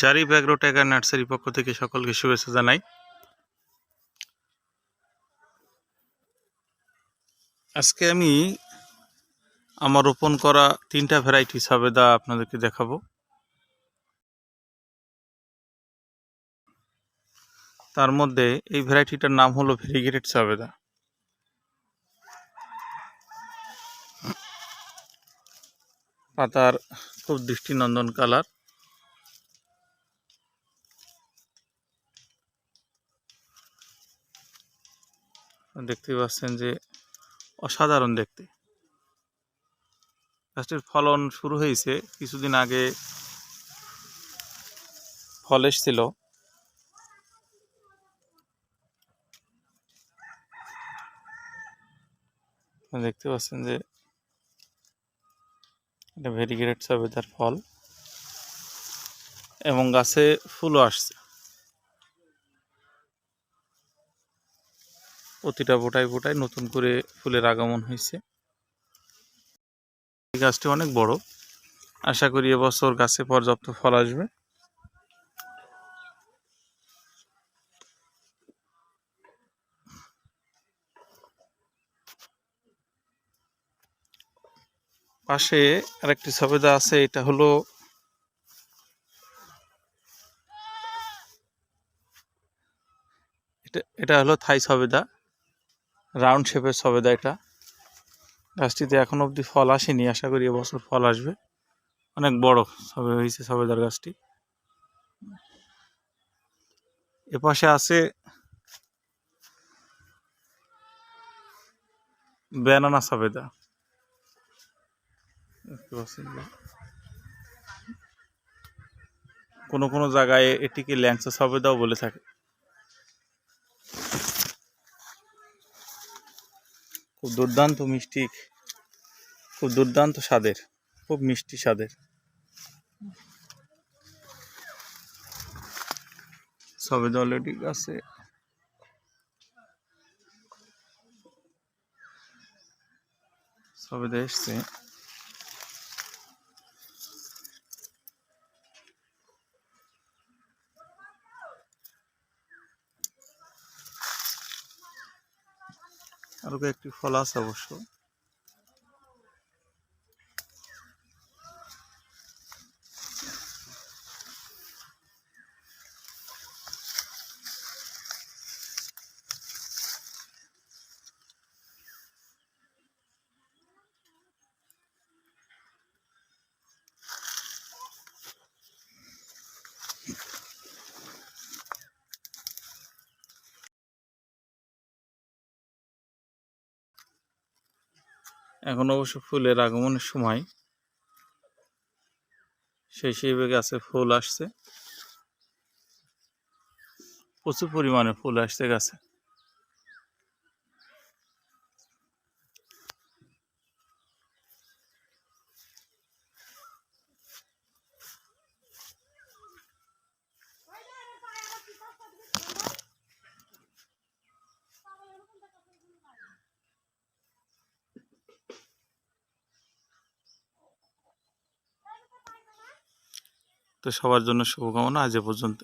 জারি ব্যাগ্রো tiger nursery পক্ষ থেকে সকলকে শুভেচ্ছা জানাই। আজকে আমি আমার রোপণ করা তিনটা ভ্যারাইটি সাবেদা আপনাদেরকে দেখাবো। তার মধ্যে এই ভ্যারাইটিটার নাম হলো ভেরিগেটেড সাবেদা পাতার খুব দৃষ্টিনন্দন কালার দেখতে পাচ্ছেন যে অসাধারণ দেখতে। গাছটির ফলন শুরু হয়েছে কিছুদিন আগে ফল এসছিল। দেখতে পাচ্ছেন যে এটা ভেরিগেটেড সবেদার ফল এবং গাছে ফুলও আসছে। প্রতিটা বোটায় বোটায় নতুন করে ফুলের আগমন হয়েছে। এই গাছটি অনেক বড়। আশা করি এবছর গাছে পর্যাপ্ত ফল আসবে। পাশে আরেকটি সবেদা আছে, এটা হলো এটা এটা হলো থাই সবেদা। রাউন্ড শেপের সবেদা এটা। গাছটিতে এখন অবধি ফল আসেনি, আশা করি এবছর ফল আসবে। অনেক বড় সবে হয়েছে সবেদার গাছটি। এপাশে আছে ব্যানানা সবেদা। কোনো কোনো জায়গায় এটিকে ল্যাংচা সবেদাও বলে থাকে। খুব দুর্দান্ত মিষ্টি, খুব দুর্দান্ত স্বাদের, খুব মিষ্টি স্বাদের। সবে সবেদা অলরেডি আছে। সবেদা এসছে। আরও কয়েকটি ফল আছে অবশ্য। এখন অবশ্য ফুলের আগমনের সময়। সেই হিসেবে গাছে ফুল আসছে। প্রচুর পরিমাণে ফুল আসছে গাছে। তো সবার জন্য শুভকামনা আজ এ পর্যন্ত